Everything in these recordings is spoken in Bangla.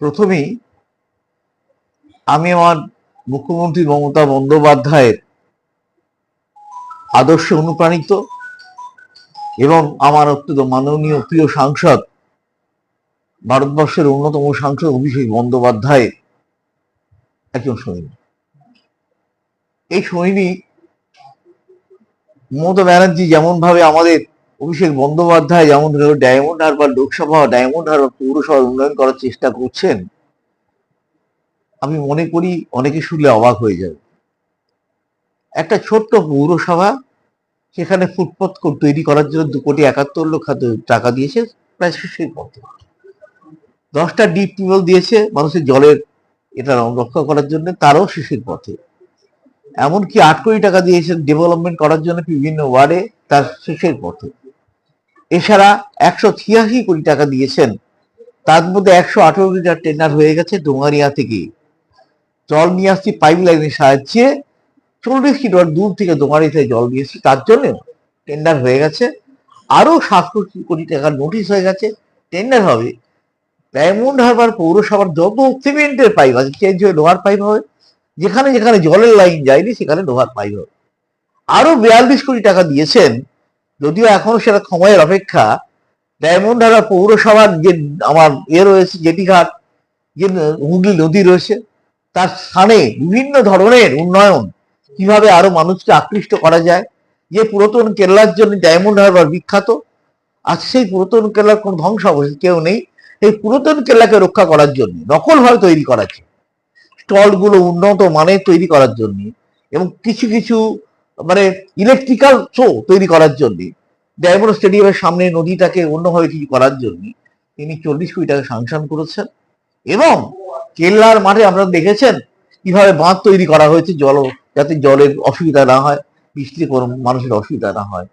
প্রথমেই আমি আমার মুখ্যমন্ত্রী মমতা বন্দ্যোপাধ্যায়ের আদর্শে অনুপ্রাণিত এবং আমার অত্যন্ত মাননীয় প্রিয় সাংসদ, ভারতবর্ষের অন্যতম সাংসদ অভিষেক বন্দ্যোপাধ্যায় একজন সৈনিক। এই সৈনিক মমতা ব্যানার্জি যেমন ভাবে আমাদের অভিষেক বন্দ্যোপাধ্যায় যেমন Diamond Harbour Lok Sabha Diamond Harbour পৌরসভার উন্নয়ন করার চেষ্টা করছেন, আমি মনে করি অনেকে শুনলে অবাক হয়ে যাবে। একটা ছোট্ট পৌরসভা সেখানে ফুটপথ তৈরি করার জন্য দু কোটি একাত্তর লক্ষ টাকা দিয়েছে প্রায় শেষের পথে দশটা ডিপ টিউবওয়েল দিয়েছে মানুষের জলের এটা রক্ষা করার জন্য, তারও শেষের পথে। এমনকি আট কোটি টাকা দিয়েছেন ডেভেলপমেন্ট করার জন্য বিভিন্ন ওয়ার্ডে তার শেষের পথে। এছাড়া একশো ছিয়াশি কোটি টাকা দিয়েছেন। তার মধ্যে একশো আঠারো টাকা টেন্ডার হয়ে গেছে ডোঙারিয়া থেকে। জল নিয়ে আসছি পাইপ লাইনের সাহায্যে চল্লিশ কিলোমিটার দূর থেকে দোঙারিতে জল নিয়ে এসছি। তার জন্য টেন্ডার হয়ে গেছে। আরও সাত কোটি টাকার নোটিশ হয়ে গেছে। টেন্ডার হবে। ডায়মন্ড হারবার পৌরসভার যত সিমেন্টের পাইপ আছে। চেঞ্জ হয়ে লোহার পাইপ হবে, যেখানে যেখানে জলের লাইন যায়নি, সেখানে লোহার পাইপ হবে। আরও বিয়াল্লিশ কোটি টাকা দিয়েছেন যদিও এখনও সেটা সময়ের অপেক্ষা, ডায়মন্ড হারবার পৌরসভার যে আমার এ রয়েছে, জেটিঘাট, যে হুগলি নদী রয়েছে, তার স্থানে বিভিন্ন ধরনের উন্নয়ন কীভাবে আরও মানুষকে আকৃষ্ট করা যায়, যে পুরাতন কেরলার জন্য ডায়মন্ড হারবার বিখ্যাত আজ সেই পুরাতন কেরলার কোন ধ্বংস অবশ্যই কেউ নেই এই পুরাতন কেরলাকে রক্ষা করার জন্য, নকল ভাবে তৈরি করা আছে স্টলগুলো উন্নত মানের তৈরি করার জন্য, এবং কিছু কিছু মানে ইলেকট্রিক্যাল শো তৈরি করার জন্য। ডায়মন্ড স্টেডিয়ামের সামনে নদীটাকে অন্যভাবে কিছু করার জন্য তিনি চল্লিশ কোটি টাকা সাংশন করেছেন এবং কেল্লার মাঠে আপনারা দেখেছেন কীভাবে বাঁধ তৈরি করা হয়েছে জল, যাতে জলের অসুবিধা না হয়, বৃষ্টিতে কোনো মানুষের অসুবিধা না হয়।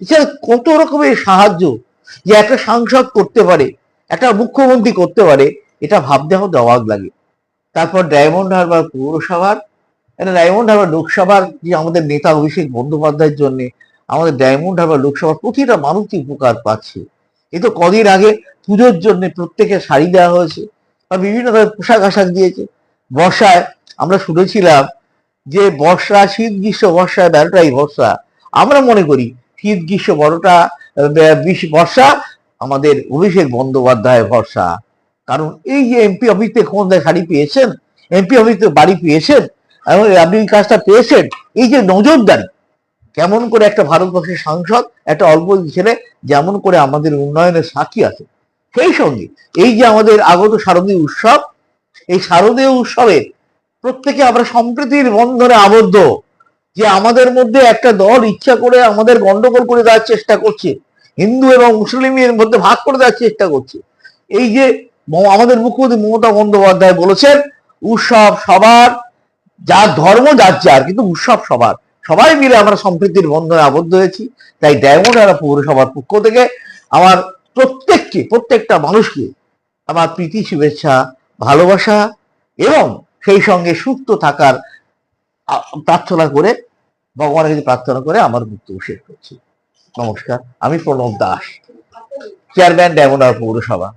এছাড়া কত রকমের সাহায্য যে একটা সাংসদ করতে পারে, একটা মুখ্যমন্ত্রী করতে পারে, এটা ভাবতে অবাক লাগে। তারপর ডায়মন্ড হারবার পৌরসভার ডায়মন্ড হারবার লোকসভার যে আমাদের নেতা অভিষেক বন্দ্যোপাধ্যায়ের জন্য আমাদের ডায়মন্ড হারবার লোকসভার প্রতিটা মানুষই উপকার পাচ্ছে। এ তো কদিন আগে পুজোর জন্য প্রত্যেকে শাড়ি দেওয়া হয়েছে বা বিভিন্ন ধরনের পোশাক আশাক দিয়েছে। বর্ষায় আমরা শুনেছিলাম যে বর্ষা, শীত, গ্রীষ্ম বর্ষা বারোটাই বর্ষা আমরা মনে করি শীত, গ্রীষ্ম, বড়টা বর্ষা আমাদের অভিষেক বন্দ্যোপাধ্যায় ভরসা। কারণ এই যে এমপি অফিস থেকে কোন শাড়ি পেয়েছেন? এমপি অফিস বাড়ি পেয়েছেন? আপনি এই কাজটা পেয়েছেন? এই যে নজরদারি, কেমন করে একটা ভারতবর্ষের সাংসদ, একটা অল্প ছেলে যেমন করে আমাদের উন্নয়নের সাক্ষী আছে, সেই সঙ্গে এই যে আমাদের আগত শারদীয় উৎসব, এই শারদীয় উৎসবে প্রত্যেকে আমরা সম্প্রীতির বন্ধনে আবদ্ধ, যে আমাদের মধ্যে একটা দল ইচ্ছা করে আমাদের গন্ডগোল করে দেওয়ার চেষ্টা করছে, হিন্দু এবং মুসলিমের মধ্যে ভাগ করে দেওয়ার চেষ্টা করছে। এই যে আমাদের মুখ্যমন্ত্রী মমতা বন্দ্যোপাধ্যায় বলেছেন, উৎসব সবার যার ধর্ম, যার যার কিন্তু উৎসব সবার। সবাই মিলে আমরা সম্প্রীতির বন্ধনে আবদ্ধ হয়েছি। তাই ডায়মন্ড হারা পৌরসভার পক্ষ থেকে আমার প্রত্যেককে, প্রত্যেকটা মানুষকে আমার প্রীতি, শুভেচ্ছা, ভালোবাসা এবং সেই সঙ্গে সুস্থ থাকার প্রার্থনা করে, ভগবানের কাছে প্রার্থনা করে আমার বক্তব্য শেষ করছি। নমস্কার, আমি Pranab Das, chairman Diamond Harbour পৌরসভা।